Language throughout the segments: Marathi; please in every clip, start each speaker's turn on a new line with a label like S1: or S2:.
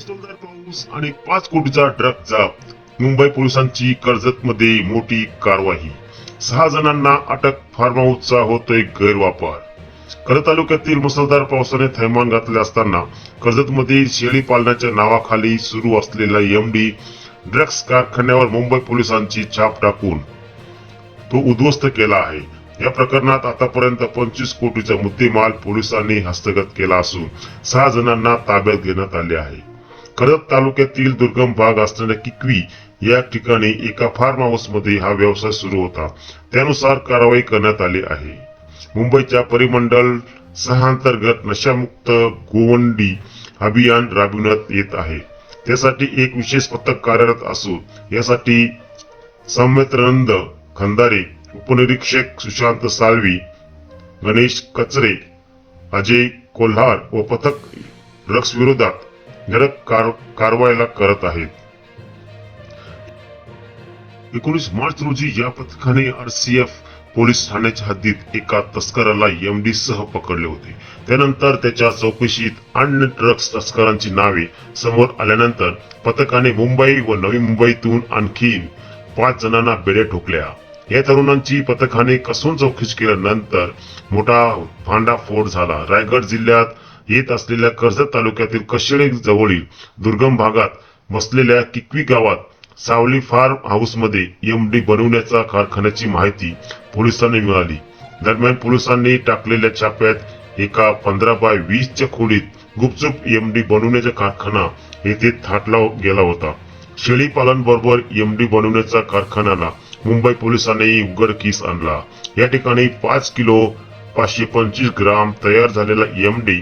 S1: मुसळधार पाऊस आणि पाच कोटीचा ड्रग जाप मुंबई पोलिसांची कर्जत मध्ये मोठी कारवाई. सहा जणांना अटक फार्म हाऊसचा होतोय गैरवापर. कर्जत तालुक्यातील मुसळधार पावसाने थैमान घातले असताना कर्जतमधील शेळी पालनाच्या नावाखाली सुरू असलेला एमडी ड्रग्स कारखान्यावर मुंबई पोलिसांची छाप टाकून तो उद्ध्वस्त केला आहे. या प्रकरणात आतापर्यंत पंचवीस कोटीचा मुद्देमाल पोलिसांनी हस्तगत केला असून सहा जणांना ताब्यात घेण्यात आले आहे. कडक तालुक्यातील दुर्गम भाग असणाऱ्या किकवी या ठिकाणी एका फार्म हाऊसमध्ये हा व्यवसाय सुरू होता. त्यानुसार कारवाई करण्यात आली आहे. मुंबईच्या परिमंडल सहा अंतर्गत नशामुक्त गोवंडी अभियान राबविण्यात येत आहे. त्यासाठी एक विशेष पथक कार्यरत असून यासाठी सौमित्रानंद खंदारे उपनिरीक्षक सुशांत साळवी गणेश कचरे अजय कोल्हार व पथक ड्रग्स विरोधात धडक कार कारवाईला करत आहेत. एकोणीस मार्च रोजी या पथकाने आरसीएफ पोलीस ठाण्याच्या हद्दीत एका तस्कराला एमडी सह पकडले होते. त्यानंतर त्याच्या चौकशीत अन्य ड्रग्स तस्करांची नावे समोर आल्यानंतर पथकाने मुंबई व नवी मुंबईतून आणखी पाच जणांना बेड्या ठोकल्या. या तरुणांची पथकाने कसून चौकशी केल्यानंतर मोठा भांडाफोड झाला. रायगड जिल्ह्यात येत असलेल्या कर्जत तालुक्यातील कशेळे जवळील दुर्गम भागात बसलेल्या किकवी गावात सावली फार्म हाऊसमध्ये एमडी बनवण्याच्या कारखान्याची माहिती पोलिसांनी मिळाली. दरम्यान पोलिसांनी टाकलेल्या छाप्यात एका पंधरा बाय वीसच्या खोलीत गुपचूप एमडी बनवण्याचा कारखाना येथे थाटला गेला होता. शेळी पालन बरोबर एमडी बनवण्याचा कारखान्याला मुंबई पोलिसांनी उघडकीस आणला. या ठिकाणी पाच किलो पाचशे पंचवीस ग्राम तयार झालेला एमडी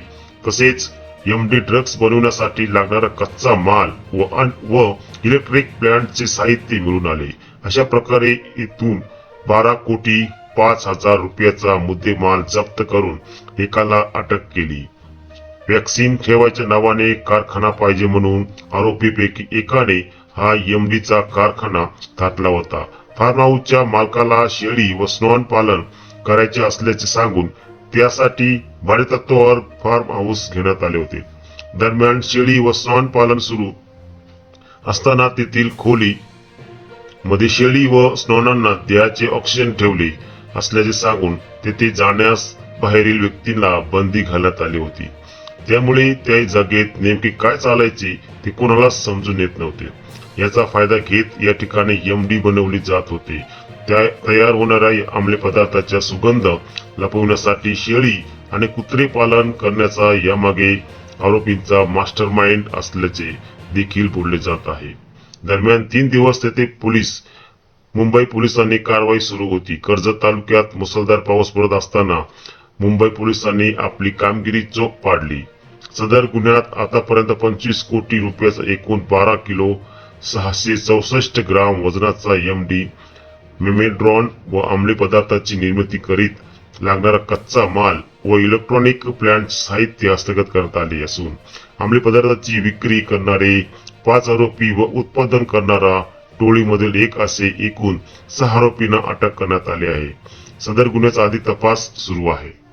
S1: तसेच एमडी ड्रग्स बनवण्यासाठी लागणारा कच्चा माल व अन- व इलेक्ट्रिक प्लांटचे साहित्य मिळून आले. अशा प्रकारे इथून बारा कोटी पाच हजार रुपयाचा मुद्देमाल जप्त करून एकाला अटक केली. वॅक्सिन ठेवायच्या नावाने कारखाना पाहिजे म्हणून आरोपीपैकी एकाने हा एमडीचा कारखाना थाटला होता. फार्म हाऊसच्या मालकाला शेळी व स्नॉन पालन करायचे असल्याचे सांगून त्यासाठी भाडेतत्वावर फार्म हाऊस घेण्यात आले होते. दरम्यान शेळी व स्नॉन पालन सुरू असताना तेथील खोली मध्ये शेळी व स्नोनांना देहाचे ऑक्सिजन ठेवले असल्याचे सांगून तेथे जाण्यास बाहेरील व्यक्तींना बंदी घालण्यात आली होती. त्यामुळे त्या जागेत नेमके काय चालायचे ते कोणालाच समजून येत नव्हते. याचा फायदा घेत या ठिकाणी एम डी बनवली जात होते. तयार होणाऱ्या अंमली पदार्थाचा सुगंध लपवण्यासाठी शेळी आणि कुत्रे पालन करण्याचा यामागे आरोपींचा मास्टर माइंड असल्याचे देखील बोलले जात आहे. दरम्यान तीन दिवस तेथे पोलीस मुंबई पोलिसांनी कारवाई सुरू होती. कर्जत तालुक्यात मुसळधार पाऊस पडत असताना मुंबई पोलिसांनी आपली कामगिरी चोख पाडली. सदर गुन्ह्यात आतापर्यंत पंचवीस कोटी रुपयाचा एकूण बारा किलो सहाशे चौसष्ट ग्राम वजनाचा एम डी मेमेड्रॉन व अंमली पदार्थाची निर्मिती करीत लागणारा कच्चा माल व इलेक्ट्रॉनिक प्लांट साहित्य हस्तगत करण्यात आले असून अंमली पदार्थाची विक्री करणारे पाच आरोपी व उत्पादन करणारा टोळीमधील एक असे एकूण सहा आरोपींना अटक करण्यात आले आहे. सदर गुन्ह्याचा आधी तपास सुरू आहे.